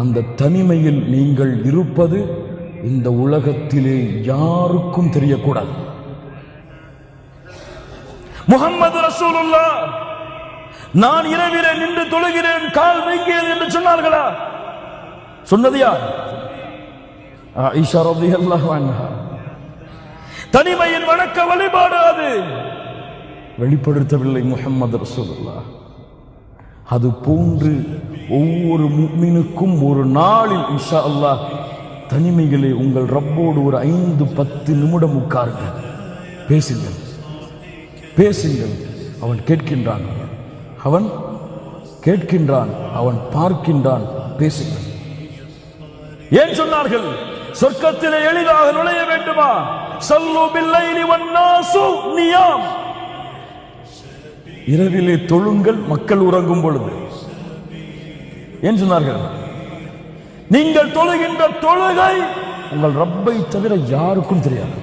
அந்த தனிமையில் நீங்கள் இருப்பது இந்த உலகத்திலே யாருக்கும் தெரியக்கூடாது. முகம்மது ரசூலுல்லா நான் இரவிலே நின்று தொழுகிறேன் கால் வைக்கிறேன் என்று சொன்னார்களா? சொன்னது யார்? ஆயிஷா ரலியல்லாஹு தனிமையின் வணக்க வழிபாடு அது. வெளிப்படுத்தவில்லை முகம்மது ரசூலுல்லா. அது போன்று ஒவ்வொரு முக்மினுக்கும் ஒரு நாளில் இஷா அல்லாஹ் தனிமைகளை உங்கள் ரப்போடு ஒரு ஐந்து பத்து நிமிடம் உட்காருங்கள். பேசுங்கள். பேசுங்கள். அவன் கேட்கின்றான். அவன் கேட்கின்றான். அவன் பார்க்கின்றான். பேசுங்கள். ஏன் சொன்னார்கள்? சொர்க்கத்திலே எளிதாக நுழைய வேண்டுமா? சல்லு பில்லைலி நியாம். இரவிலே தொழுங்கள் மக்கள் உறங்கும் பொழுது. ஏன் சொன்னார்கள். நீங்கள் தொழுகின்ற தொழுகை உங்கள் ரப்பை தவிர யாருக்கும் தெரியாது.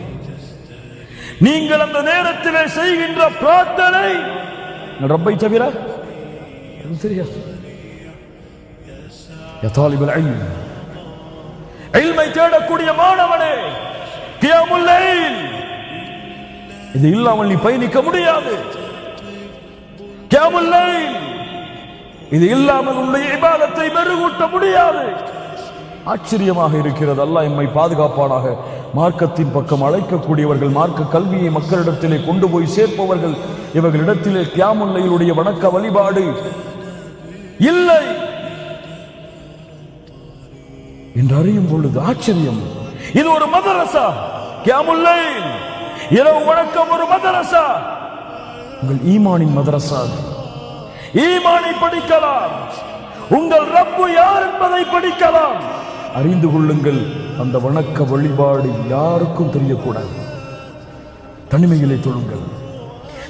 நீங்கள் அந்த நேரத்திலே செய்கின்ற பிரார்த்தனை ரப்பை தவிர தெரியாது. தேடக்கூடிய மாணவனே கியாமுல்லை இது இல்லாமல் நீ பயணிக்க முடியாது. கியாமுல்லை இது இல்லாமல் உன்னுடைய இபாதத்தை மெருகூட்ட முடியாது. ஆச்சரியமாக இருக்கிறது. அல்லாஹ் எம்மை பாதுகாப்பானாக மார்க்கத்தின் பக்கம் அழைக்கக்கூடியவர்கள் மார்க்க கல்வியை மக்களிடத்திலே கொண்டு போய் சேர்ப்பவர்கள் இவர்களிடத்திலே கியாமுல்லையிலுடைய வணக்க வழிபாடு இல்லை என்று அறியும் பொழுது ஆச்சரியம். இது ஒரு மதரசா? கியாமுல்லை இரவு வணக்கம் ஒரு மதரசா? உங்கள் ஈமானின் மதரசா ஈமானை படிக்கலாம். உங்கள் ரப்பு யார் என்பதை படிக்கலாம். அறிந்து கொள்ளுங்கள் அந்த வணக்க வழிபாடு யாருக்கும் தெரியக்கூடாது. தனிமையிலே தொழுங்கள்.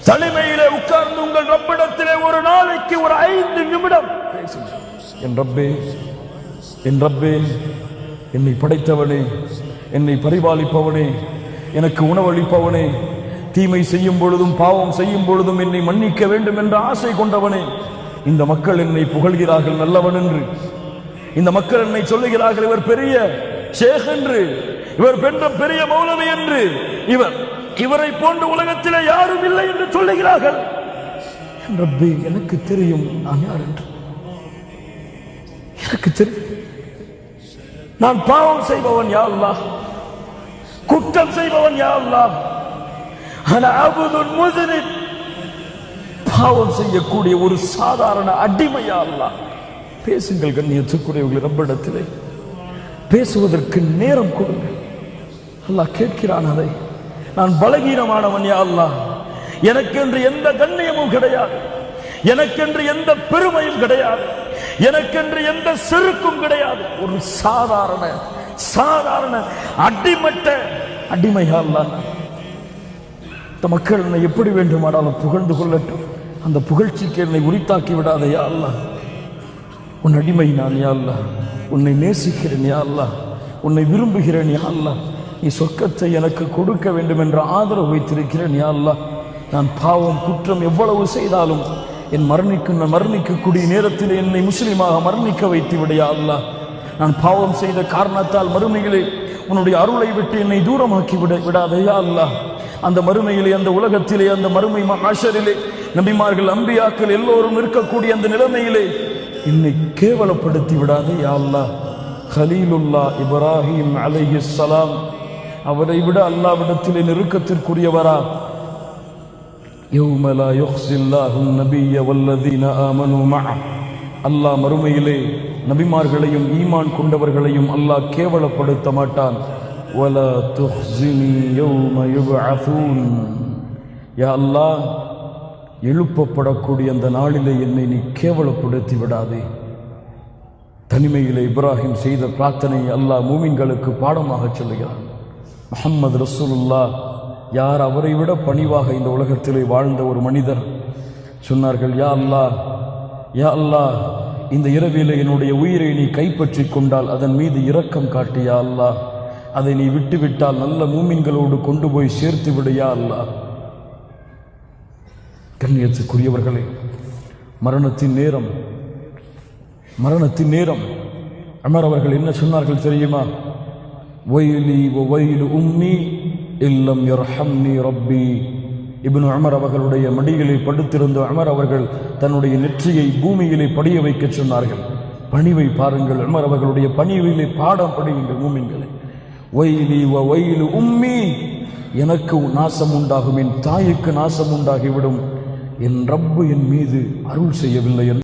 தனிமையிலே உட்கார்ந்து உங்கள் ரப்பிடத்திலே ஒரு நாளைக்கு ஒரு ஐந்து நிமிடம் என் ரப்பே என் ரப்பே என்னை படைத்தவனே என்னை பரிபாலிப்பவனே எனக்கு உணவளிப்பவனே தீமை செய்யும் பொழுதும் பாவம் செய்யும் பொழுதும் என்னை மன்னிக்க வேண்டும் என்ற ஆசை கொண்டவனே. இந்த மக்கள் என்னை புகழ்கிறார்கள் நல்லவன் என்று. இந்த மக்கள் என்னை சொல்லுகிறார்கள் இவர் பெரிய ஷேக் என்று. இவர் பெற்ற பெரிய மௌலவி என்று. இவர் இவரை போன்ற உலகத்திலே யாரும் இல்லை என்று சொல்லுகிறார்கள். என் எனக்கு தெரியும் நான் யார் என்று. எனக்கு தெரியும். நான் பாவம் செய்பவன் யா குற்றம் செய்பவன் யா பாவம் செய்யக்கூடிய ஒரு சாதாரண அடிமையா அல்லாஹ். பேசுங்கள் கண்ணியத்துக்குரியவர்கள் ரப்பிடத்திலே. பேசுவதற்கு நேரம் கொடுங்க. அல்லாஹ் கேட்கிறான் அதை. நான் பலகீனமானவன் யா அல்லாஹ். எனக்கென்று எந்த கண்ணியமும் கிடையாது. எனக்கென்று எந்த பெருமையும் கிடையாது. எனக்கென்று எந்த செருக்கும் கிடையாது. ஒரு சாதாரண சாதாரண அடிமட்ட அடிமையா அல்லாஹ். நான். இந்த மக்கள் என்னை எப்படி வேண்டுமானாலும் புகழ்ந்து கொள்ளட்டும். அந்த புகழ்ச்சிக்கு என்னை உரித்தாக்கி விடாதே யா அல்லாஹ். உன் அடிமை நான் யா அல்லாஹ். உன்னை நேசிக்கிறேன் யா அல்லாஹ். உன்னை விரும்புகிறேன் யா அல்லாஹ். நீ சொர்க்கத்தை எனக்கு கொடுக்க வேண்டும் என்ற ஆதரவு வைத்திருக்கிறேன் யா அல்லா நான் பாவம் குற்றம் எவ்வளவு செய்தாலும் என் மரணிக்கும் மரணிக்கக்கூடிய நேரத்தில் என்னை முஸ்லீமாக மரணிக்க வைத்து விடு யா நான் பாவம் செய்த காரணத்தால் மறுமைகளை உன்னுடைய அருளை விட்டு என்னை தூரமாக்கி விட விடாதையா அல்லா அந்த மறுமையிலே அந்த உலகத்திலே அந்த மறுமை ஆஷரிலே நபிமார்கள் அம்பியாக்கள் எல்லோரும் இருக்கக்கூடிய அந்த நிலைமையிலே என்னை கேவலப்படுத்தி விடாது அல்லாஹ் ஹலீலுல்லா இப்ராஹிம் அலஹி சலாம். அவரை விட அல்லாவிடத்திலே நெருக்கத்திற்குரியவரா? யௌமலா யுஹ்சில்லாஹும் நபிய வல்லதீன ஆமனு மஹா அல்லாஹ் மறுமையிலே நபிமார்களையும் ஈமான் கொண்டவர்களையும் அல்லாஹ் கேவலப்படுத்த மாட்டான். ولا تخزني يوم يبعثون யா அல்லாஹ் எழுப்பப்படக்கூடிய அந்த நாளிலே என்னை நீ கேவலப்படுத்தி விடாதே தனிமையிலே இப்ராஹிம் செய்த பிரார்த்தனை அல்லாஹ் மூமின்களுக்கு பாடமாக சொல்லுகிறான் முஹம்மது ரசூலுல்லா யார் அவரை விட பணிவாக இந்த உலகத்திலே வாழ்ந்த ஒரு மனிதர் சொன்னார்கள் யா அல்லாஹ் யா அல்லாஹ் இந்த இரவிலே என்னுடைய உயிரை நீ கைப்பற்றிக் கொண்டால் அதன் மீது இரக்கம் காட்டு யா அல்லாஹ் அதை நீ விட்டுவிட்டால் நல்ல மூமின்களோடு கொண்டு போய் சேர்த்து விடையா அல்லா கண்ணியத்துக்குரியவர்களே மரணத்தின் நேரம் மரணத்தின் நேரம். அமர் அவர்கள் என்ன சொன்னார்கள் தெரியுமா? ஒயிலி ஒயிலு உம்மி இல்லம் யர்ஹம்னி ரப்பி. இபின் அமர் அவர்களுடைய மடியிலே படுத்திருந்த அமர் அவர்கள் தன்னுடைய நெற்றியை பூமியிலே படிய வைக்க சொன்னார்கள். பணிவை பாருங்கள் அமர் அவர்களுடைய பணிவிலே பாடம் படியுங்கள் மூமின்களை. ஒயிலி வ ஒயிலு உம்மி. எனக்கு நாசம் உண்டாகும் என் தாய்க்கு நாசம் உண்டாகிவிடும் என் ரப்பு என் மீது அருள் செய்யவில்லை என்று